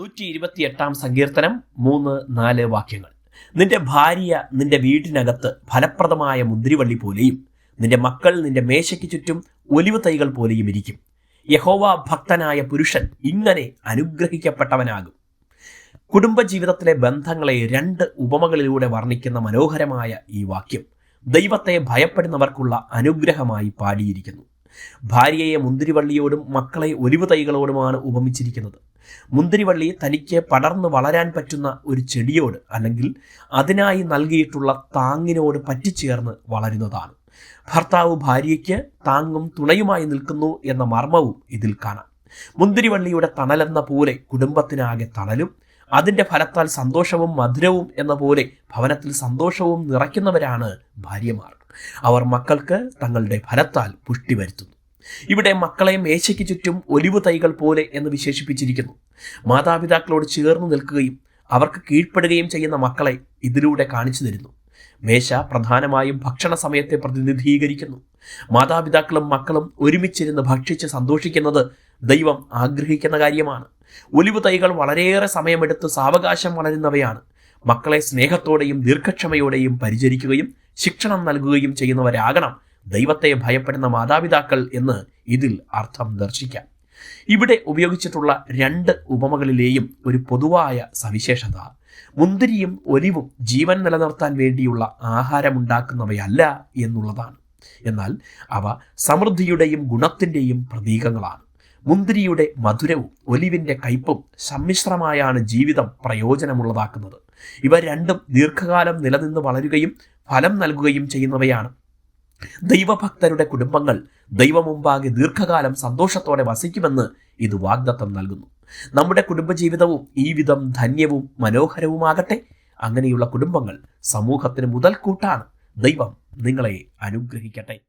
നൂറ്റി ഇരുപത്തിയെട്ടാം സങ്കീർത്തനം മൂന്ന് നാല് വാക്യങ്ങൾ. നിന്റെ ഭാര്യ നിന്റെ വീട്ടിനകത്ത് ഫലപ്രദമായ മുന്തിരിവള്ളി പോലെയും നിന്റെ മക്കൾ നിന്റെ മേശയ്ക്ക് ചുറ്റും ഒലിവ് തൈകൾ പോലെയും ഇരിക്കും. യഹോവ ഭക്തനായ പുരുഷൻ ഇങ്ങനെ അനുഗ്രഹിക്കപ്പെട്ടവനാകും. കുടുംബജീവിതത്തിലെ ബന്ധങ്ങളെ രണ്ട് ഉപമകളിലൂടെ വർണിക്കുന്ന മനോഹരമായ ഈ വാക്യം ദൈവത്തെ ഭയപ്പെടുന്നവർക്കുള്ള അനുഗ്രഹമായി പാടിയിരിക്കുന്നു. ഭാര്യയെ മുന്തിരിവള്ളിയോടും മക്കളെ ഒലിവ് തൈകളോടുമാണ് ഉപമിച്ചിരിക്കുന്നത്. മുന്തിരിവള്ളി തനിക്ക് പടർന്നു വളരാൻ പറ്റുന്ന ഒരു ചെടിയോട് അല്ലെങ്കിൽ അതിനായി നൽകിയിട്ടുള്ള താങ്ങിനോട് പറ്റിച്ചേർന്ന് വളരുന്നതാണ്. ഭർത്താവ് ഭാര്യയ്ക്ക് താങ്ങും തുണയുമായി നിൽക്കുന്നു എന്ന മർമ്മവും ഇതിൽ കാണാം. മുന്തിരിവള്ളിയുടെ തണലെന്ന പോലെ കുടുംബത്തിനാകെ തണലും അതിന്റെ ഫലത്താൽ സന്തോഷവും മധുരവും എന്ന പോലെ ഭവനത്തിൽ സന്തോഷവും നിറയ്ക്കുന്നവരാണ് ഭാര്യമാർ. അവർ മക്കൾക്ക് തങ്ങളുടെ ഫലത്താൽ പുഷ്ടി വരുത്തുന്നു. ഇവിടെ മക്കളെ മേശയ്ക്ക് ചുറ്റും ഒലിവ് തൈകൾ പോലെ എന്ന് വിശേഷിപ്പിച്ചിരിക്കുന്നു. മാതാപിതാക്കളോട് ചേർന്ന് നിൽക്കുകയും അവർക്ക് കീഴ്പ്പെടുകയും ചെയ്യുന്ന മക്കളെ ഇതിലൂടെ കാണിച്ചു തരുന്നു. മേശ പ്രധാനമായും ഭക്ഷണ സമയത്തെ പ്രതിനിധീകരിക്കുന്നു. മാതാപിതാക്കളും മക്കളും ഒരുമിച്ചിരുന്ന് ഭക്ഷിച്ച് സന്തോഷിക്കുന്നത് ദൈവം ആഗ്രഹിക്കുന്ന കാര്യമാണ്. ഒലിവ് തൈകൾ വളരെയേറെ സമയമെടുത്ത് സാവകാശം വളരുന്നവയാണ്. മക്കളെ സ്നേഹത്തോടെയും ദീർഘക്ഷമയോടെയും പരിചരിക്കുകയും ശിക്ഷണം നൽകുകയും ചെയ്യുന്നവരാകണം. ദൈവത്തെ ഭയപ്പെടുന്ന മാതാപിതാക്കൾ എന്ന് ഇതിൽ അർത്ഥം ദർശിക്കാം. ഇവിടെ ഉപയോഗിച്ചിട്ടുള്ള രണ്ട് ഉപമകളിലെയും ഒരു പൊതുവായ സവിശേഷത. മുന്തിരിയും ഒലിവും ജീവൻ നിലനിർത്താൻ വേണ്ടിയുള്ള ആഹാരമുണ്ടാക്കുന്നവയല്ല എന്നുള്ളതാണ്. എന്നാൽ അവ സമൃദ്ധിയുടെയും ഗുണത്തിന്റെയും പ്രതീകങ്ങളാണ്. മുന്തിരിയുടെ മധുരവും ഒലിവിന്റെ കയ്പും സമ്മിശ്രമായാണ് ജീവിതം പ്രയോജനമുള്ളതാക്കുന്നത്. ഇവ രണ്ടും ദീർഘകാലം നിലനിന്ന് വളരുകയും ഫലം നൽകുകയും ചെയ്യുന്നവയാണ്. ദൈവഭക്തരുടെ കുടുംബങ്ങൾ ദൈവമുമ്പാകെ ദീർഘകാലം സന്തോഷത്തോടെ വസിക്കുമെന്ന് ഇത് വാഗ്ദത്തം നൽകുന്നു. നമ്മുടെ കുടുംബജീവിതവും ഈ വിധം ധന്യവും മനോഹരവുമാകട്ടെ. അങ്ങനെയുള്ള കുടുംബങ്ങൾ സമൂഹത്തിന് മുതൽക്കൂട്ടാണ്. ദൈവം നിങ്ങളെ അനുഗ്രഹിക്കട്ടെ.